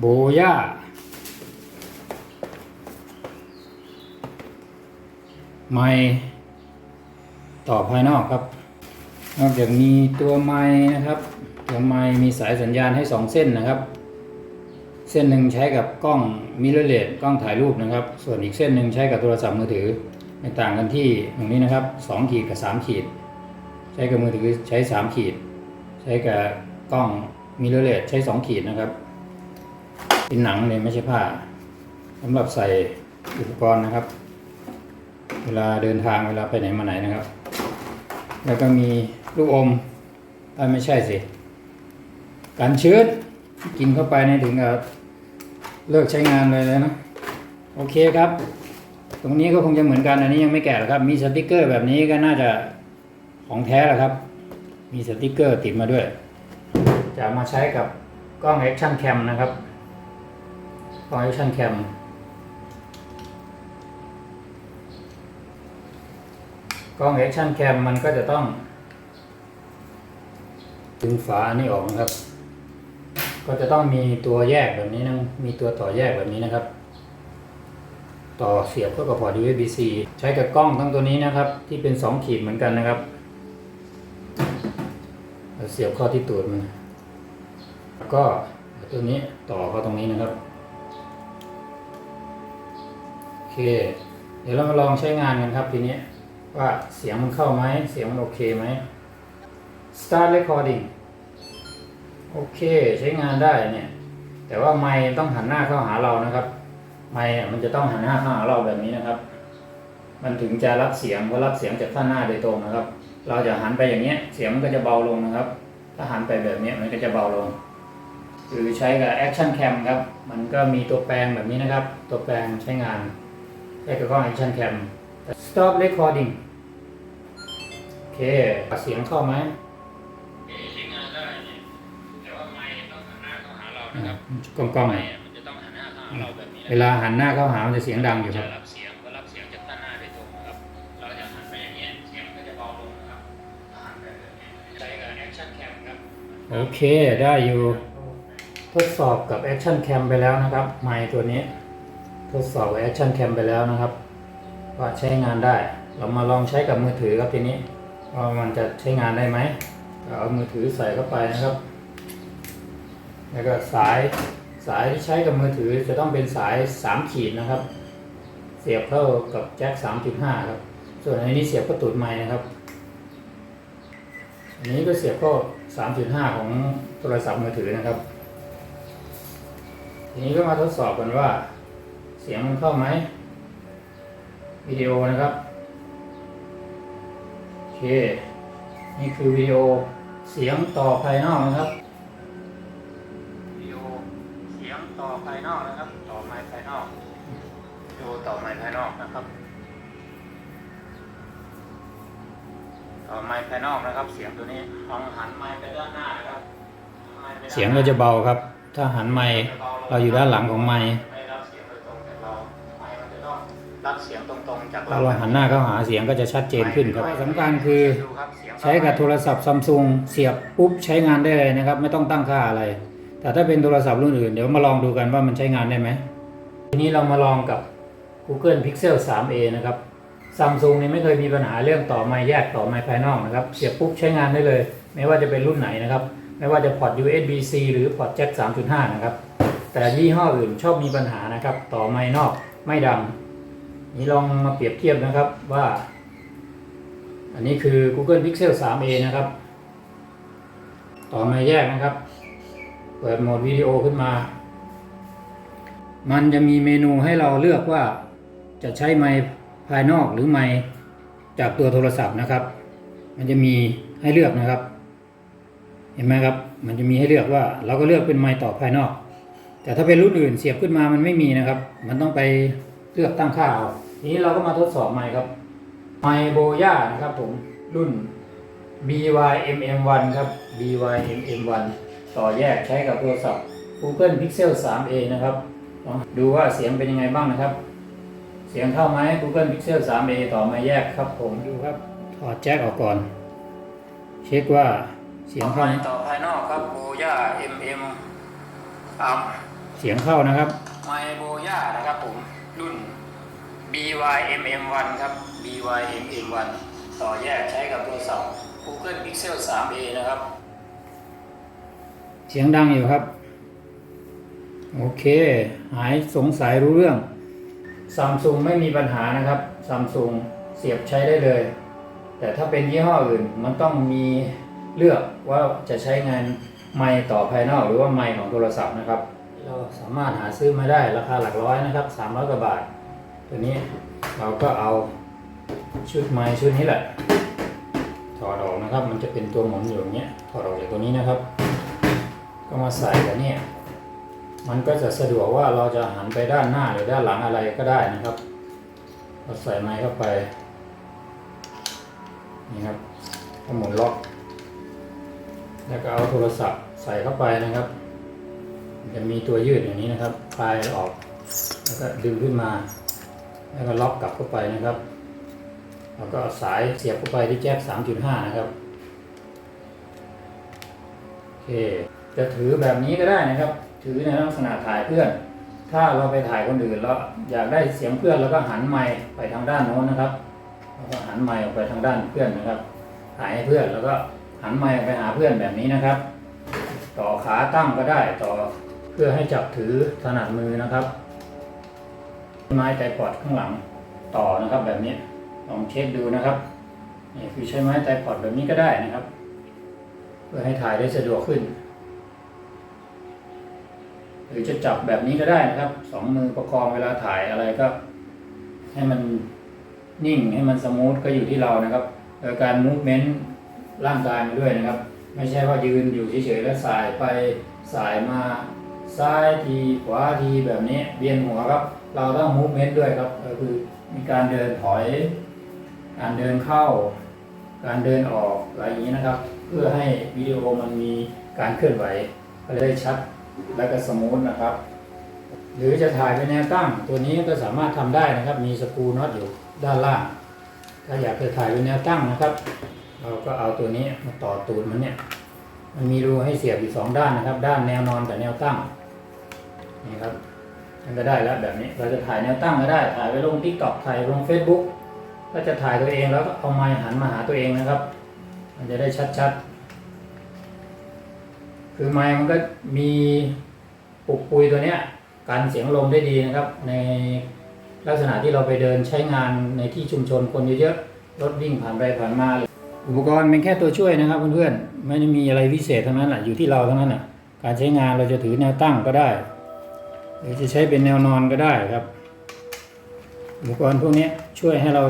โบย่าไม้ต่อภายนอกครับ นอกจากมีตัวไม้นะครับ ตัวไม้มีสายสัญญาณให้สองเส้นนะครับ เส้นหนึ่งใช้กับกล้องมิเรเลสกล้องถ่ายรูปนะครับ ส่วนอีกเส้นหนึ่งใช้กับโทรศัพท์มือถือไม่ต่างกันที่ตรงนี้นะครับสองขีดกับสามขีด ใช้กับมือถือใช้สามขีด ใช้กับกล้องมิเรเลสใช้สองขีดนะครับ เป็นหนังเลยไม่ใช่ผ้าสำหรับใส่อุปกรณ์นะครับ เวลาเดินทางเวลาไปไหนมาไหนนะครับ แล้วก็มีลูกอมอ้ยไม่ใช่สิกันชื้นกินเข้าไปในถึงกับเลิกใช้งานเลยนะโอเคครับ ตรงนี้ก็คงจะเหมือนกันอันนี้ยังไม่แกะหรอกครับ มีสติกเกอร์แบบนี้ก็น่าจะของแท้แหละครับ มีสติกเกอร์ติดมาด้วย จะมาใช้กับกล้อง Action Cam นะครับ Action Cam กล้อง Action Cam มันก็จะต้องดึงฝาอันนี้ออกนะครับ ก็จะต้องมีตัวแยกแบบนี้นะ มีตัวต่อแยกแบบนี้นะครับ ต่อเสียบเข้ากับพอร์ต USB-C ใช้กับกล้องทั้งตัวนี้นะครับ ที่เป็น 2 ขีดเหมือนกันนะครับเอาเสียบเข้าที่ตูดมัน แล้วก็ตัวนี้ต่อเข้าตรงนี้นะครับ เคเดี๋ยวเรามาลองใช้งานกันครับทีนี้ว่าเสียงมันเข้าไหมเสียงมันโอเคไหม start recording โอเคใช้งานได้เนี่ย แต่ว่าไมค์ต้องหันหน้าเข้าหาเรานะครับ ไมค์อะมันจะต้องหันหน้าเข้าหาเราแบบนี้นะครับ มันถึงจะรับเสียงเพราะรับเสียงจากข้างหน้าโดยตรงนะครับ เราจะหันไปอย่างเงี้ย เสียงมันก็จะเบาลงนะครับ ถ้าหันไปแบบนี้มันก็จะเบาลงหรือใช้กับ Action Cam ครับ มันก็มีตัวแปลงแบบนี้นะครับ ตัวแปลงใช้งาน ใช้กับกล้อง Action Cam Stop recording โอเคเสียงเข้าไหมใช้งานได้เนี่ยแต่ว่าไมค์ต้องหันหน้าเข้าหาเรานะครับกล้องๆมันจะต้องหันหน้าเข้าหาเราแบบนี้เวลาหันหน้าเข้าหามันจะเสียงดังอยู่คจะรับรับเสียงก็รับเสียงจากด้านหน้าโดยตรงนะครับ เราจะหันไปอย่างเงี้ยเสียงก็จะเบาลงนะครับหันไปแบบนี้ใช้กับ Action Cam ครับโอเคได้อยู่ทดสอบกับ Action Cam ไปแล้วนะครับไมค์ตัวนี้ ทดสอบกับ Action Cam ไปแล้วนะครับ ว่าใช้งานได้ เรามาลองใช้กับมือถือครับทีนี้ว่ามันจะใช้งานได้ไหมเอามือถือใส่เข้าไปนะครับ แล้วก็สายสายที่ใช้กับมือถือจะต้องเป็นสาย 3 ขีดนะครับ เสียบเข้ากับแจ็ค3.5 ครับ ส่วนอันนี้เสียบเข้าตูดไม้นะครับ อันนี้ก็เสียบเข้า3.5 ของโทรศัพท์มือถือนะครับ ทีนี้ก็มาทดสอบกันว่า เสียงมันเข้าไหมวิดีโอนะครับโอเค นี่คือวิดีโอเสียงต่อภายนอกนะครับวิดีโอเสียงต่อภายนอกนะครับ ต่อไมค์ภายนอกวิดีโอต่อไมค์ภายนอกนะครับ ต่อไมค์ภายนอกนะครับ เสียงตัวนี้ลองหันไมค์ไปด้านหน้านะครับหันไมค์ไปด้านหน้าเสียงก็จะเบาครับ ถ้าหันไมค์เราอยู่ด้านหลังของไม รับเสียงตรงๆจากถ้าเราเราหันหน้าเข้าหาเสียงก็จะชัดเจนขึ้นครับข้อสำคัญคือดูครับเสียงใช้กับโทรศัพท์ซัมซุงเสียบปุ๊บใช้งานได้เลยนะครับ ไม่ต้องตั้งค่าอะไร แต่ถ้าเป็นโทรศัพท์รุ่นอื่นเดี๋ยวมาลองดูกันว่ามันใช้งานได้ไหมทีนี้เรามาลองกับ Google Pixel 3a นะครับซัมซุงนี่ไม่เคยมีปัญหาเรื่องต่อไมค์แยกต่อไมค์ภายนอกนะครับ เสียบปุ๊บใช้งานได้เลย ไม่ว่าจะเป็นรุ่นไหนนะครับ ไม่ว่าจะพอร์ต USB-C หรือพอร์ตแจ็ค3.5 นะครับ แต่ยี่ห้ออื่นชอบมีปัญหานะครับ ต่อไมค์นอกไม่ดัง นี่ลองมาเปรียบเทียบนะครับว่า อันนี้คือ Google Pixel 3a นะครับ ต่อมาแยกนะครับ เปิดโหมดวิดีโอขึ้นมา มันจะมีเมนูให้เราเลือกว่าจะใช้ไมค์ภายนอกหรือไมค์จากตัวโทรศัพท์นะครับ มันจะมีให้เลือกนะครับ เห็นไหมครับ มันจะมีให้เลือกว่า เราก็เลือกเป็นไมค์ต่อภายนอก แต่ถ้าเป็นรุ่นอื่นเสียบขึ้นมามันไม่มีนะครับ มันต้องไป เลือกตั้งค่าเอาทีนี้เราก็มาทดสอบไมค์ครับไมโบย่านะครับผมรุ่น BYMM1 ครับ BYMM1 ต่อแยกใช้กับโทรศัพท์ Google Pixel 3a นะครับลองดูว่าเสียงเป็นยังไงบ้างนะครับ เสียงเข้าไหม Google Pixel 3a ต่อมาแยกครับผมดูครับถอดแจ็คออกก่อน เช็คว่าเสียงเข้าไหมต่อภายนอกครับโบย่า MM 3เสียงเข้านะครับไมโบย่านะครับผม รุ่น BYMM1 ครับ BYMM1 ต่อแยกใช้กับโทรศัพท์ Google Pixel 3a นะครับ เสียงดังอยู่ครับ โอเค หายสงสัยรู้เรื่องซัมซุงไม่มีปัญหานะครับซัมซุงเสียบใช้ได้เลย แต่ถ้าเป็นยี่ห้ออื่นมันต้องมีเลือกว่าจะใช้งานไมค์ต่อภายนอกหรือว่าไมค์ของโทรศัพท์นะครับ เราสามารถหาซื้อมาได้ราคาหลักร้อยนะครับ300กว่าบาท ตัวนี้เราก็เอาชุดไม้ชุดนี้แหละถอดออกนะครับ มันจะเป็นตัวหมุนอยู่อย่างเงี้ยถอดออกจากตัวนี้นะครับ ก็มาใส่กับเนี่ยมันก็จะสะดวกว่าเราจะหันไปด้านหน้าหรือด้านหลังอะไรก็ได้นะครับเราใส่ไม้เข้าไปนี่ครับก็หมุนล็อก แล้วก็เอาโทรศัพท์ใส่เข้าไปนะครับ จะมีตัวยืดอย่างนี้นะครับคลายออก แล้วก็ดึงขึ้นมา แล้วก็ล็อกกลับเข้าไปนะครับ แล้วก็เอาสายเสียบเข้าไปที่แจ็ค3.5 นะครับโอเคจะถือแบบนี้ก็ได้นะครับ ถือในลักษณะถ่ายเพื่อน ถ้าเราไปถ่ายคนอื่นแล้วอยากได้เสียงเพื่อนแล้วก็หันไมค์ไปทางด้านโน้นนะครับแล้วก็หันไมค์ออกไปทางด้านเพื่อนนะครับ ถ่ายให้เพื่อนแล้วก็หันไมค์ไปหาเพื่อนแบบนี้นะครับ ต่อขาตั้งก็ได้ต่อ เพื่อให้จับถือถนัดมือนะครับ ไม้ไตรพอดข้างหลังต่อนะครับแบบนี้ลองเช็คดูนะครับนี่คือใช้ไม้ไตรพอดแบบนี้ก็ได้นะครับ เพื่อให้ถ่ายได้สะดวกขึ้น หรือจะจับแบบนี้ก็ได้นะครับสองมือประคองเวลาถ่ายอะไรก็ ให้มันนิ่งให้มันสมูทก็อยู่ที่เรานะครับโดยการมูฟเมนต์ร่างกายมาด้วยนะครับ ไม่ใช่ว่ายืนอยู่เฉยๆแล้วสายไปสายมา ซ้ายทีขวาทีแบบนี้เวียนหัวครับ เราต้องมูฟเมนต์ด้วยครับก็คือมีการเดินถอย การเดินเข้า การเดินออกอะไรอย่างนี้นะครับ เพื่อให้วิดีโอมันมีการเคลื่อนไหวก็เลยได้ชัดและก็สมูทนะครับ หรือจะถ่ายเป็นแนวตั้ง ตัวนี้ก็สามารถทำได้นะครับ มีสกูน็อตอยู่ด้านล่าง ถ้าอยากจะถ่ายเป็นแนวตั้งนะครับ เราก็เอาตัวนี้มาต่อตูดมันเนี่ยมันมีรูให้เสียบอยู่สองด้านนะครับ ด้านแนวนอนกับแนวตั้ง นี่ครับมันก็ได้แล้วแบบนี้ เราจะถ่ายแนวตั้งก็ได้ ถ่ายไปลงทิกตอกถ่ายลง Facebook ถ้าจะถ่ายตัวเองแล้วก็เอาไมค์หันมาหาตัวเองนะครับ มันจะได้ชัดๆ คือไมค์มันก็มีปุกปุยตัวเนี้ยกันเสียงลมได้ดีนะครับ ในลักษณะที่เราไปเดินใช้งานในที่ชุมชนคนเยอะๆ รถวิ่งผ่านไปผ่านมา อุปกรณ์เป็นแค่ตัวช่วยนะครับเพื่อนๆ ไม่ได้มีอะไรพิเศษทั้งนั้นแหละอยู่ที่เราทั้งนั้นน่ะ การใช้งานเราจะถือแนวตั้งก็ได้ หรือจะใช้เป็นแนวนอนก็ได้ครับ อุปกรณ์พวกนี้ช่วยให้เรา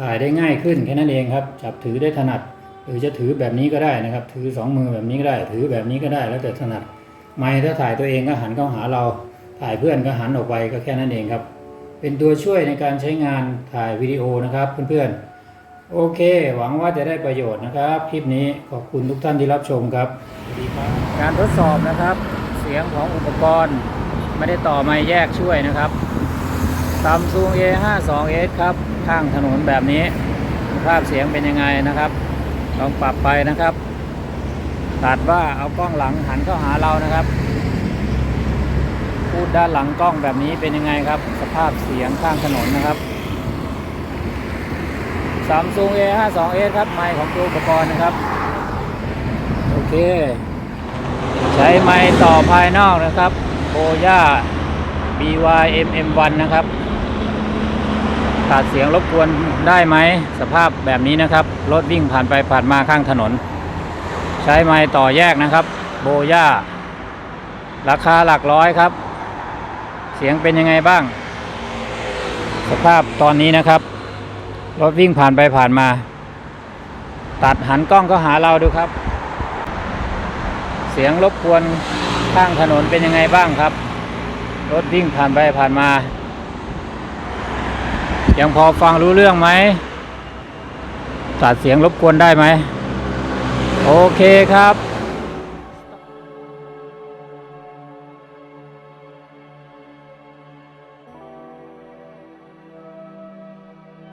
ถ่ายได้ง่ายขึ้นแค่นั้นเองครับ จับถือได้ถนัด หรือจะถือแบบนี้ก็ได้นะครับ ถือสองมือแบบนี้ก็ได้ ถือแบบนี้ก็ได้แล้วแต่ถนัด ไม้ถ้าถ่ายตัวเองก็หันเข้าหาเรา ถ่ายเพื่อนก็หันออกไปก็แค่นั้นเองครับ เป็นตัวช่วยในการใช้งานถ่ายวิดีโอนะครับเพื่อนๆ โอเค หวังว่าจะได้ประโยชน์นะครับ คลิปนี้ขอบคุณทุกท่านที่รับชมครับสวัสดีครับการทดสอบนะครับ เสียงของอุปกรณ์ ไม่ได้ต่อไม้แยกช่วยนะครับ Samsung A52s ครับ ข้างถนนแบบนี้ ภาพเสียงเป็นยังไงนะครับลองปรับไปนะครับ ตัดว่าเอากล้องหลังหันเข้าหาเรานะครับ พูดด้านหลังกล้องแบบนี้เป็นยังไงครับ สภาพเสียงข้างถนนนะครับ Samsung A52s ครับ ไมค์ของตัวอุปกรณ์นะครับ โอเค ใช้ไมค์ต่อภายนอกนะครับ โ o ย่า BYMM1 นะครับ ตัดเสียงรบกวนได้ไหม สภาพแบบนี้นะครับ รถวิ่งผ่านไปผ่านมาข้างถนน ใช้ไมค์ต่อแยกนะครับ โบย่า ราคาหลักร้อยครับ เสียงเป็นยังไงบ้าง สภาพตอนนี้นะครับ รถวิ่งผ่านไปผ่านมา ตัดหันกล้องก็หาเราดูครับ เสียงรบกวน ข้างถนนเป็นยังไงบ้างครับ รถวิ่งผ่านไปผ่านมา ยังพอฟังรู้เรื่องไหมตัดเสียงรบกวนได้ไหม โอเคครับ